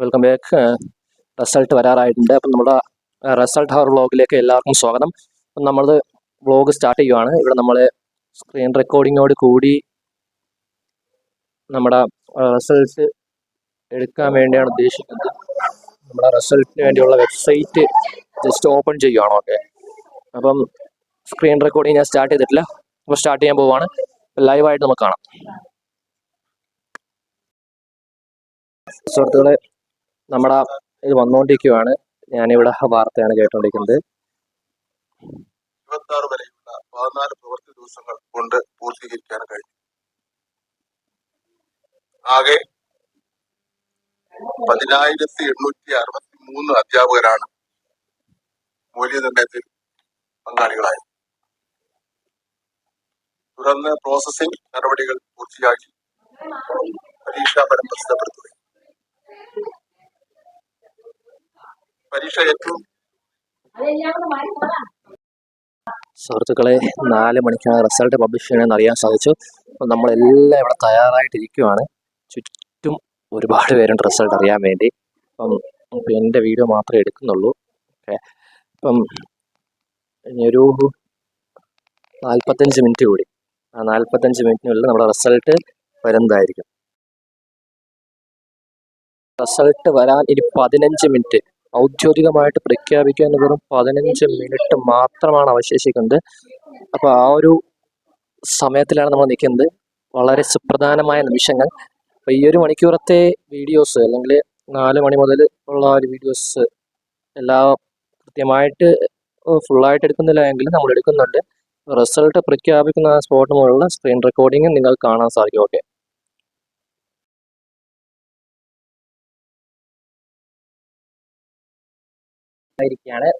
Welcome back result വരാറായിട്ടുണ്ട്. അപ്പം നമ്മുടെ result hour വ്ളോഗിലേക്ക് എല്ലാവർക്കും സ്വാഗതം. അപ്പം നമ്മൾ വ്ളോഗ് സ്റ്റാർട്ട് ചെയ്യുവാണ്. ഇവിടെ നമ്മൾ സ്ക്രീൻ റെക്കോർഡിങ്ങോട് കൂടി നമ്മുടെ റിസൾട്ട് എടുക്കാൻ വേണ്ടിയാണ് ഉദ്ദേശിക്കുന്നത്. നമ്മുടെ റിസൾട്ടിന് വേണ്ടിയുള്ള വെബ്സൈറ്റ് ജസ്റ്റ് ഓപ്പൺ ചെയ്യുവാണ്. ഓക്കെ അപ്പം സ്ക്രീൻ റെക്കോർഡിങ് ഞാൻ സ്റ്റാർട്ട് ചെയ്തിട്ടില്ല. അപ്പോൾ സ്റ്റാർട്ട് ചെയ്യാൻ പോവാണ്. ലൈവായിട്ട് നമുക്ക് കാണാം. സുഹൃത്തുക്കളെ നമ്മുടെ ഇത് വന്നുകൊണ്ടിരിക്കുകയാണ് ഞാനിവിടെ വാർത്തയാണ് കേട്ടുകൊണ്ടിരിക്കുന്നത് ഇരുപത്തി വരെയുള്ള പതിനാല് പ്രവൃത്തി ദിവസങ്ങൾ കൊണ്ട് പൂർത്തീകരിക്കാൻ കഴിഞ്ഞു. ആകെ പതിനായിരത്തി എണ്ണൂറ്റി അറുപത്തി മൂന്ന് അധ്യാപകരാണ് മൂല്യനിർണയത്തിൽ പങ്കാളികളായത് തുടർന്ന് പ്രോസസ്സിംഗ് നടപടികൾ പൂർത്തിയാക്കി പരീക്ഷാ ഫലം പ്രസിദ്ധപ്പെടുത്തുകയും. പരീക്ഷ ഏറ്റവും സുഹൃത്തുക്കളെ നാല് മണിക്കാണ് റിസൾട്ട് പബ്ലിഷ് ചെയ്യണമെന്ന് അറിയാൻ സാധിച്ചു. നമ്മളെല്ലാം ഇവിടെ തയ്യാറായിട്ടിരിക്കുവാണ്. ചുറ്റും ഒരുപാട് പേരുണ്ട് റിസൾട്ട് അറിയാൻ വേണ്ടി. അപ്പം എന്റെ വീഡിയോ മാത്രമേ എടുക്കുന്നുള്ളൂ. ഓക്കെ. അപ്പം ഇനിയൊരു നാൽപ്പത്തഞ്ച് മിനിറ്റ് കൂടി. ആ നാൽപ്പത്തഞ്ച് മിനിറ്റിനുള്ളിൽ നമ്മുടെ റിസൾട്ട് വരുന്നതായിരിക്കും. റിസൾട്ട് വരാൻ ഇനി പതിനഞ്ച് മിനിറ്റ് ഔദ്യോഗികമായിട്ട് പ്രഖ്യാപിക്കാൻ വെറും പതിനഞ്ച് മിനിറ്റ് മാത്രമാണ് അവശേഷിക്കുന്നത്. അപ്പോൾ ആ ഒരു സമയത്തിലാണ് നമ്മൾ നിൽക്കുന്നത്. വളരെ സുപ്രധാനമായ നിമിഷങ്ങൾ. അപ്പോൾ ഈ ഒരു മണിക്കൂറത്തെ വീഡിയോസ് അല്ലെങ്കിൽ നാല് മണി മുതൽ ഉള്ള ഒരു വീഡിയോസ് എല്ലാം കൃത്യമായിട്ട് ഫുള്ളായിട്ട് എടുക്കുന്നില്ല എങ്കിലും നമ്മൾ എടുക്കുന്നുണ്ട്. റിസൾട്ട് പ്രഖ്യാപിക്കുന്ന സ്പോട്ട് മുകളിലുള്ള സ്ക്രീൻ റെക്കോർഡിംഗ് നിങ്ങൾ കാണാൻ സാധിക്കും. ഓക്കെ ആയിരിക്കുകയാണ്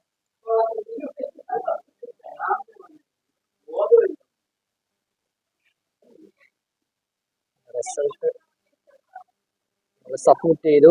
സബ്മിറ്റ് ചെയ്തു.